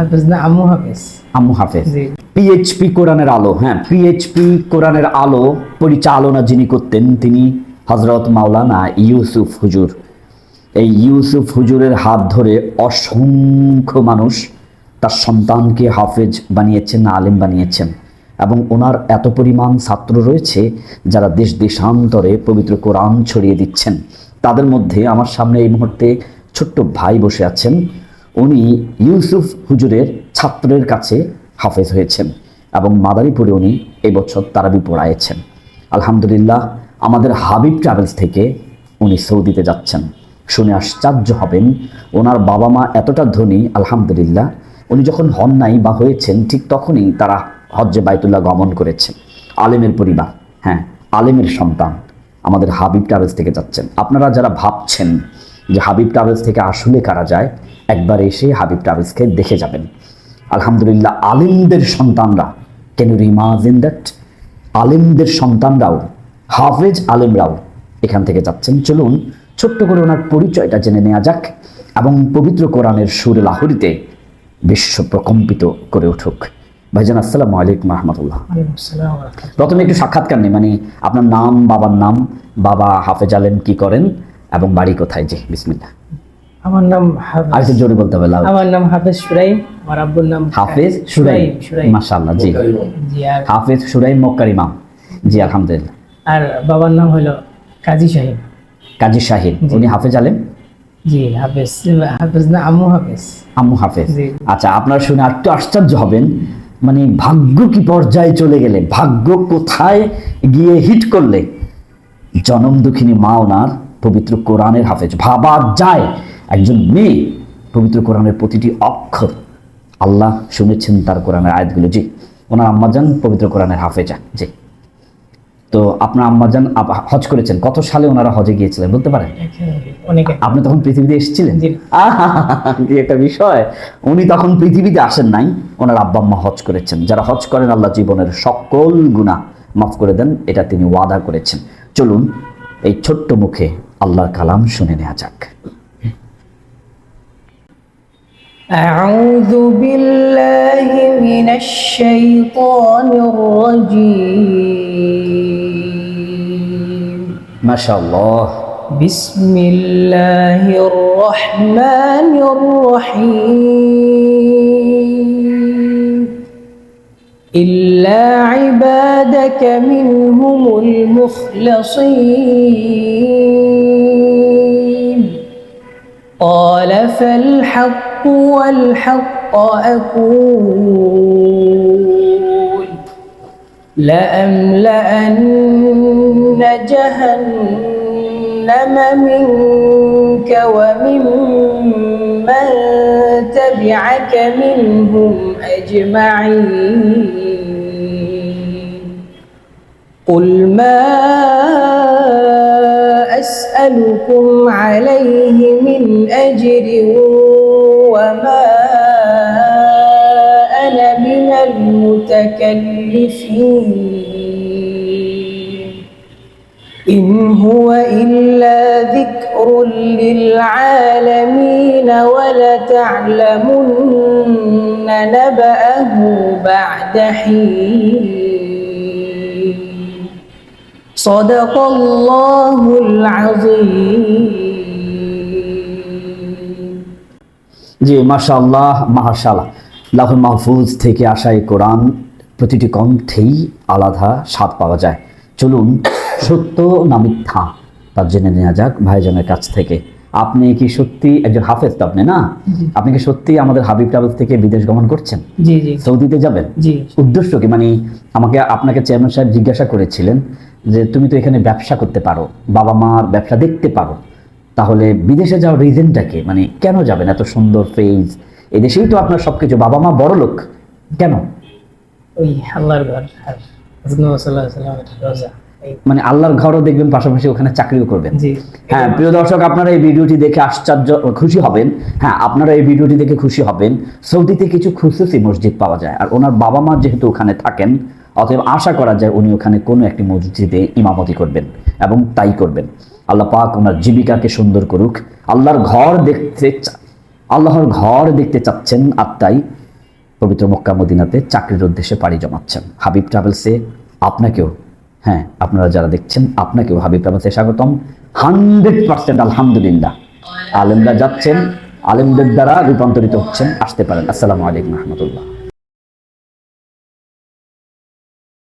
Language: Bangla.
হাফেজ না আম্মু হাফেজ? আম্মু হাফেজ। পিএইচপি কোরআনের আলো হ্যাঁ পিএইচপি কোরআনের আলো পরিচালনা যিনি করতেন তিনি হজরত মাওলানা ইউসুফ হুজুর। এই ইউসুফ হুজুরের হাত ধরে অসংখ্য মানুষ তার সন্তানকে হাফেজ বানিয়েছেন আলেম বানিয়েছেন এবং ওনার এত পরিমাণ ছাত্র রয়েছে যারা দেশ দেশান্তরে পবিত্র কোরআন ছড়িয়ে দিচ্ছেন। তাদের মধ্যে আমার সামনে এই মুহূর্তে ছোট্ট ভাই বসে আছেন। উনি ইউসুফ হুজুরের ছাত্রের কাছে হাফেজ হয়েছেন এবং মাদারীপুরে উনি এবছর তারাবি পড়ায়েছেন আলহামদুলিল্লাহ, আমাদের হাবিব ট্রাভেলস থেকে উনি সৌদিতে যাচ্ছেন। শুনে আশ্চর্য হবেন, ওনার বাবা মা এতটা ধনী, আলহামদুলিল্লাহ। উনি যখন হন নাই বা হয়েছেন, ঠিক তখনই তারা হজ্জে বাইতুল্লাহ গমন করেছেন আলেমের পরিবার হ্যাঁ আলেমের সন্তান আমাদের হাবিব ট্রাভেলস থেকে যাচ্ছেন। আপনারা যারা ভাবছেন যে হাবিব ট্রাভেলস থেকে আসলে কারা যায় একবার এসে হাবিব ট্রাভেলসকে দেখে যাবেন। আলহামদুলিল্লাহ আলিমদের সন্তানরা ক্যান ইউ ইমাজিন দ্যাট আলিমদের সন্তানরাও হাফেজ আলিমরাও এখান থেকে যাচ্ছেন। চলুন ছোট্ট করে ওনার পরিচয়টা জেনে নেওয়া যাক এবং পবিত্র কোরআনের সুর লাহরিতে বিশ্ব প্রকম্পিত করে উঠুক। ভাইজান আসসালামু আলাইকুম রহমতুল্লাহ। প্রথমে একটু সাক্ষাৎকার নেই মানে আপনার নাম বাবার নাম বাবা হাফেজ আলেম কি করেন? এবং বাড়ি কোথায়? জি বিসমিল্লাহ। আমার নাম আর একটু জোরে বলতে হবে। আমার নাম হাফেজ সুরাইম আমার আব্বুর নাম হাফেজ সুরাইম? সুরাইম মাশাআল্লাহ জি। হাফেজ সুরাইম মক্কার ইমাম। জি আলহামদুলিল্লাহ। আর বাবার নাম হলো কাজী সাহেব। কাজী শাহিদ উনি হাফেজ আলেম? জি হাফেজ হাফেজ না আম্মু হাফেজ। আম্মু হাফেজ। আচ্ছা আপনারা শুনে আর একটু আশ্চর্য হবেন মানে ভাগ্য কি পর্যায়ে চলে গেলে? ভাগ্য কোথায় গিয়ে হিট করলে? জনম দুঃখিনী মা ওনার পবিত্র কোরআনের হাফেজ। ভাবা যায় একজন মেয়ে পবিত্র কোরআনের প্রতিটি অক্ষর আল্লাহ শুনেছেন তার কোরআনের আয়াতগুলো। জি ওনার আম্মাজান পবিত্র কোরআনের হাফেজা। জি। তো আপনার আম্মাজান হজ করেছেন। কত সালে ওনারা হজে গিয়েছিলেন বলতে পারেন? আপনি তখন পৃথিবীতে এসেছিলেন? একটা বিষয়। উনি তখন পৃথিবীতে আসেন নাই ওনার আব্বা আম্মা হজ করেছেন। যারা হজ করেন আল্লাহ জীবনের সকল গুণা মাফ করে দেন এটা তিনি ওয়াদা করেছেন। চলুন এই ছোট্ট মুখে আল্লাহর কালাম শুনে নেওয়া যাক أعوذ بالله من الشيطان الرجيم মাশাআল্লাহ بسم الله الرحمن الرحيم عبادك منهم المخلصين. قال فالحق والحق أقول. لأملأن جهنم منك ومن من تبعك منهم أجمعين. قل ما أسألكم عليه من أجر وما أنا من المتكلفين. إن هو إلا ذكر للعالمين ولتعلمن نبأه بعد حين. صدق الله العظيم জি মাশাআল্লাহ মাশাআল্লাহ লাহ মাহফুজ থেকে আসা এই কোরআন প্রতিটি কণ্ঠেই আলাদা স্বাদ পাওয়া যায় চলুন সত্য না মিথ্যা তা জেনে নেওয়া যাক ভাইজানের কাছ থেকে আপনি কি সত্যি একজন হাফেজ তো আপনি না আপনি কি সত্যি আমাদের হাবিব ট্রাভেলস থেকে বিদেশ গমন করছেন জি জি সৌদিতে যাবেন জি উদ্দেশ্য কি মানে আমাকে আপনাকে চেয়ারম্যান সাহেব জিজ্ঞাসা করেছিলেন যে তুমি তো এখানে ব্যবসা করতে পারো বাবা মার ব্যবসা দেখতে পারো তাহলে বিদেশে যাওয়ার রিজনটা কি? মানে কেন যাবেন এত সুন্দর ফেজ এদেশেই তো আপনার সবকিছু বাবা মা বড় লোক কেন? ওই আল্লাহর ঘর আর রোজা মানে আল্লাহর ঘরও দেখবেন পাশাপাশি ওখানে চাকরিও করবেন। হ্যাঁ প্রিয় দর্শক আপনারা এই ভিডিওটি দেখে আশ্চর্য খুশি হবেন। হ্যাঁ আপনারা এই ভিডিওটি দেখে খুশি হবেন। সৌদিতে কিছু খুশুসি মসজিদ পাওয়া যায় আর ওনার বাবা মা যেহেতু ওখানে থাকেন অতএব আশা করা যায় উনি ওখানে কোনো একটি মসজিদে ইমামতি করবেন এবং তাই করবেন। আল্লাহ পাক ওনার জীবিকাকে সুন্দর করুক। আল্লাহর ঘর দেখতে আল্লাহর ঘর দেখতে চাচ্ছেন আত্মাই পবিত্র মক্কা মদিনাতে চাকরির উদ্দেশ্যে পাড়ি জমাচ্ছেন। হাবিব ট্রাভেলসে আপনাকেও হ্যাঁ আপনারা যারা দেখছেন, আপনাকেও হাবিব ট্রাভেলসে স্বাগতম। হান্ড্রেড পার্সেন্ট আলহামদুলিল্লাহ। আলেমরা যাচ্ছেন, আলেমদের দ্বারা রূপান্তরিত হচ্ছেন, আসতে পারেন। আসসালামু আলাইকুম রহমতুল্লাহ।